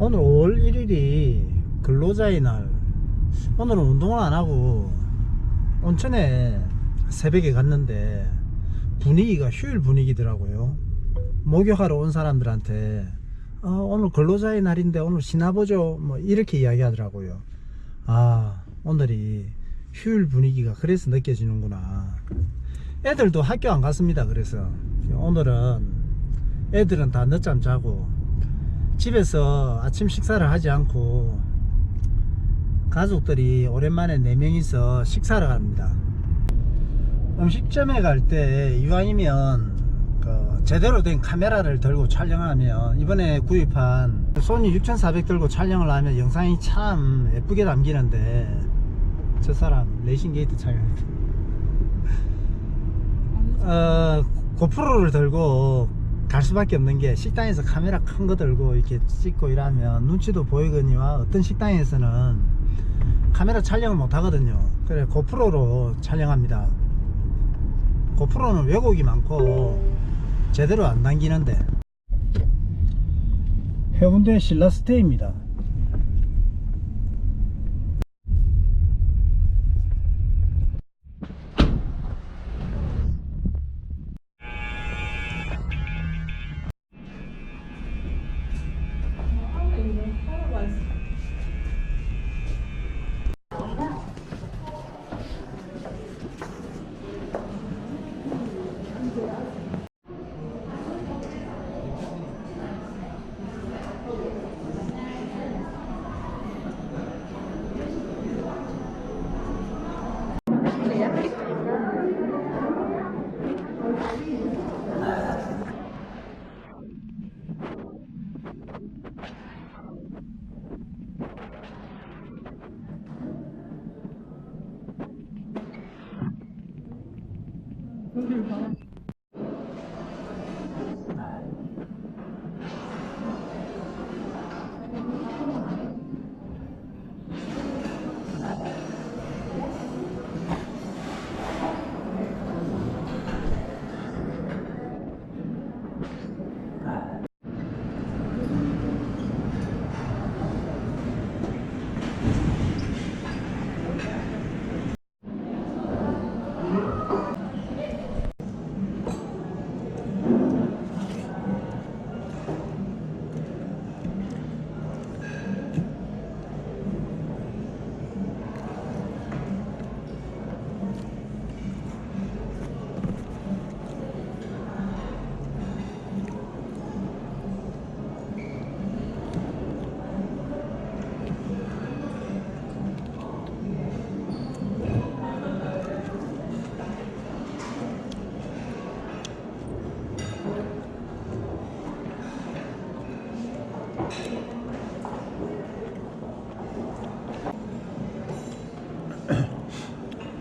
오늘 5월 1일이 근로자의 날. 오늘은 운동을 안 하고 온천에 새벽에 갔는데 분위기가 휴일 분위기더라고요. 목욕하러 온 사람들한테 어, 오늘 근로자의 날인데 오늘 쉬나 보죠. 뭐 이렇게 이야기 하더라고요. 아 오늘이 휴일 분위기가 그래서 느껴지는구나. 애들도 학교 안 갔습니다. 그래서 오늘은 애들은 다 늦잠 자고 집에서 아침 식사를 하지 않고 가족들이 오랜만에 4명이서 식사를 갑니다. 음식점에 갈 때 이왕이면 그 제대로 된 카메라를 들고 촬영하면 이번에 구입한 소니 6400 들고 촬영을 하면 영상이 참 예쁘게 남기는데 저 사람 레이싱 게이트 촬영했다. 어, 고프로를 들고 갈 수밖에 없는 게 식당에서 카메라 큰 거 들고 이렇게 찍고 이러면 눈치도 보이거니와 어떤 식당에서는 카메라 촬영을 못 하거든요. 그래 고프로로 촬영합니다. 고프로는 왜곡이 많고 제대로 안 당기는데 해운대 신라스테이입니다. Bugün falan.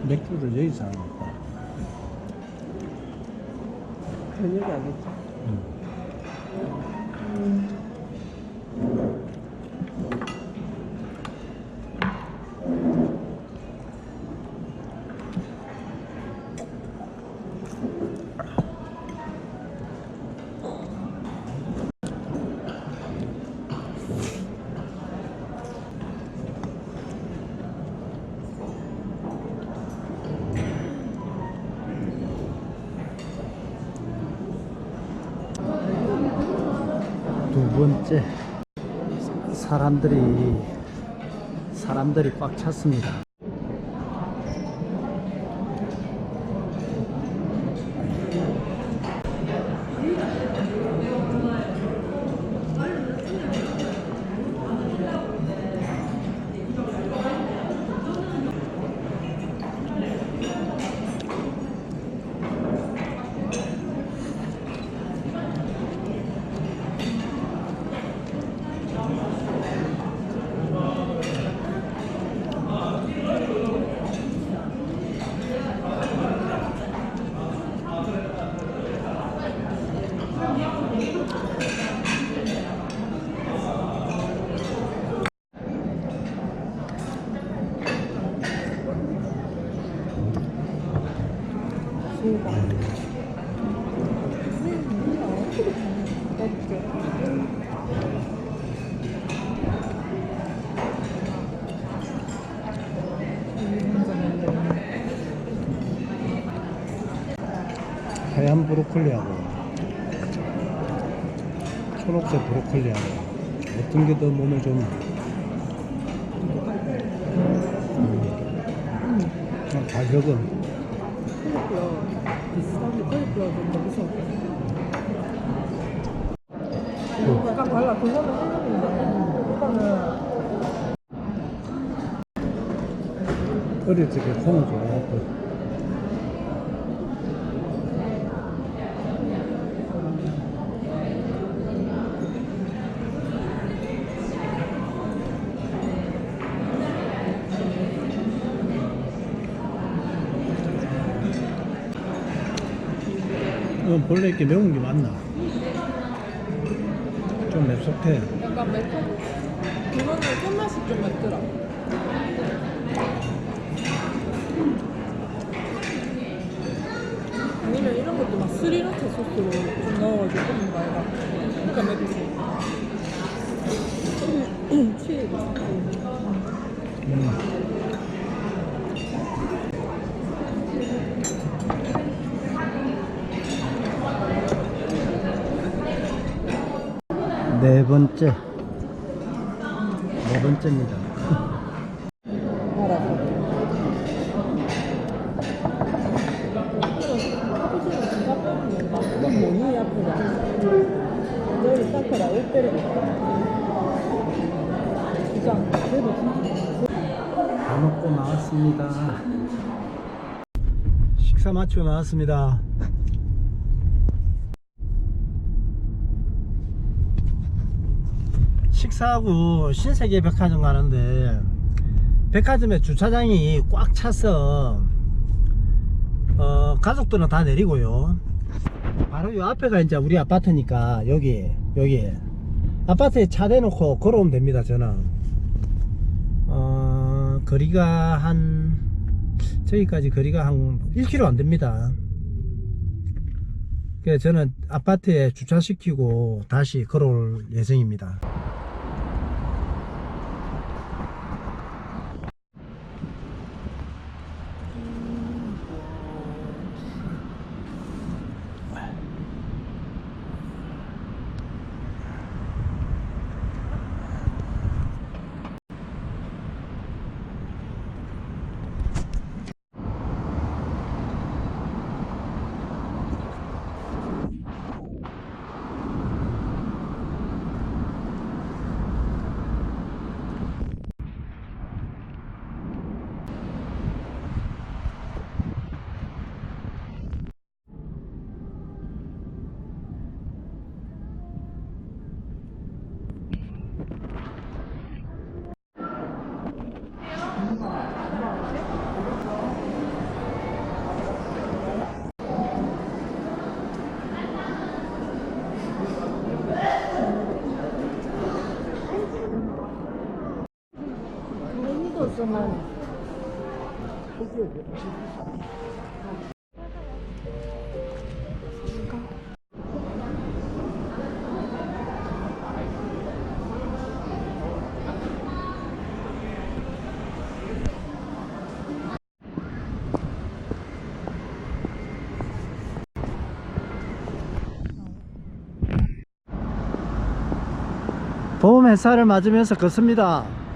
맥주를 여기서 거다. 저녁이 아니죠. 번째 사람들이 사람들이 꽉 찼습니다. 브로콜리하고. 초록색 브로콜리하고. 어떤 게 더 몸에 좋나? 음. 가격은? 컬리플라워 비슷한데 컬리플라워 좀더 비싸고 약간 달라. 그거는 한국인데. 이거는. 어릴 적에 콩을 좋아했고 이건 본래 이렇게 매운 게 맞나? 좀 맵속해. 약간 매콤 그거는 손맛이 좀 맵더라 아니면 이런 것도 막 스리라차 소스로 좀 넣어가지고 거 아이가 그러니까 맵지 치즈. 음. 네 번째. 네 번째입니다. 다 먹고 나왔습니다. 식사 마치고 나왔습니다 식사하고 신세계 백화점 가는데 백화점에 주차장이 꽉 차서 어, 가족들은 다 내리고요 바로 요 앞에가 이제 우리 아파트니까 여기 여기 아파트에 차 대놓고 걸어오면 됩니다 저는 어, 거리가 한 저기까지 거리가 한 1km 안 됩니다. 그래서 저는 아파트에 주차시키고 다시 걸어올 예정입니다. 쓰면 봄 햇살을 맞으면서 걷습니다.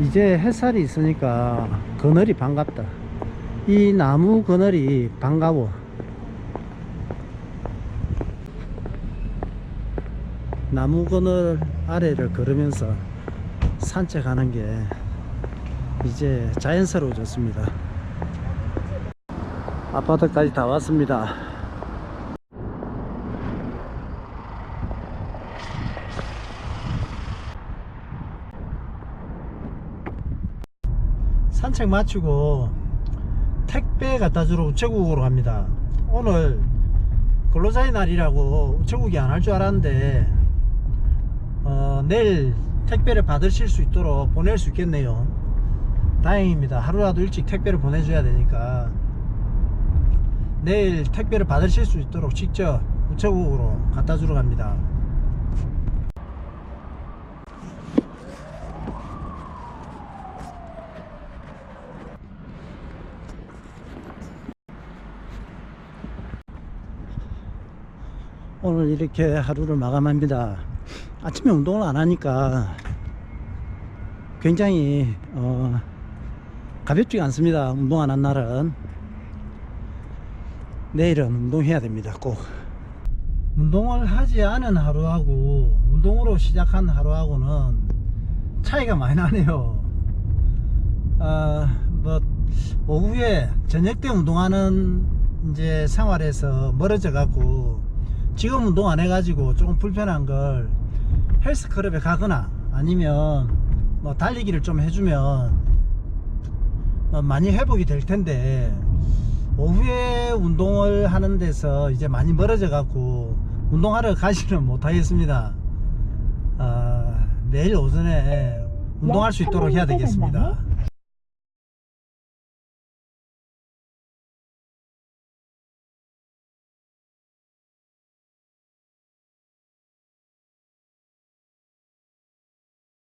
이제 햇살이 있으니까 그늘이 반갑다. 이 나무 그늘이 반가워. 나무 그늘 아래를 걸으면서 산책하는 게 이제 자연스러워졌습니다. 아파트까지 다 왔습니다. 산책 마치고 택배 갖다 주러 우체국으로 갑니다. 오늘 근로자의 날이라고 우체국이 안 할 줄 알았는데 어, 내일 택배를 받으실 수 있도록 보낼 수 있겠네요. 다행입니다. 하루라도 일찍 택배를 보내줘야 되니까 내일 택배를 받으실 수 있도록 직접 우체국으로 갖다 주러 갑니다. 오늘 이렇게 하루를 마감합니다. 아침에 운동을 안 하니까 굉장히 어, 가볍지가 않습니다. 운동 안 한 날은 내일은 운동해야 됩니다. 꼭 운동을 하지 않은 하루하고 운동으로 시작한 하루하고는 차이가 많이 나네요. 아, 뭐 오후에 저녁 때 운동하는 이제 생활에서 멀어져 갖고 지금 운동 안 해가지고 조금 불편한 걸 헬스클럽에 가거나 아니면 뭐 달리기를 좀 해주면 어, 많이 회복이 될 텐데 오후에 운동을 하는 데서 이제 많이 멀어져 갖고 운동하러 가지는 못하겠습니다. 아, 내일 오전에 운동할 수 있도록 해야 되겠습니다.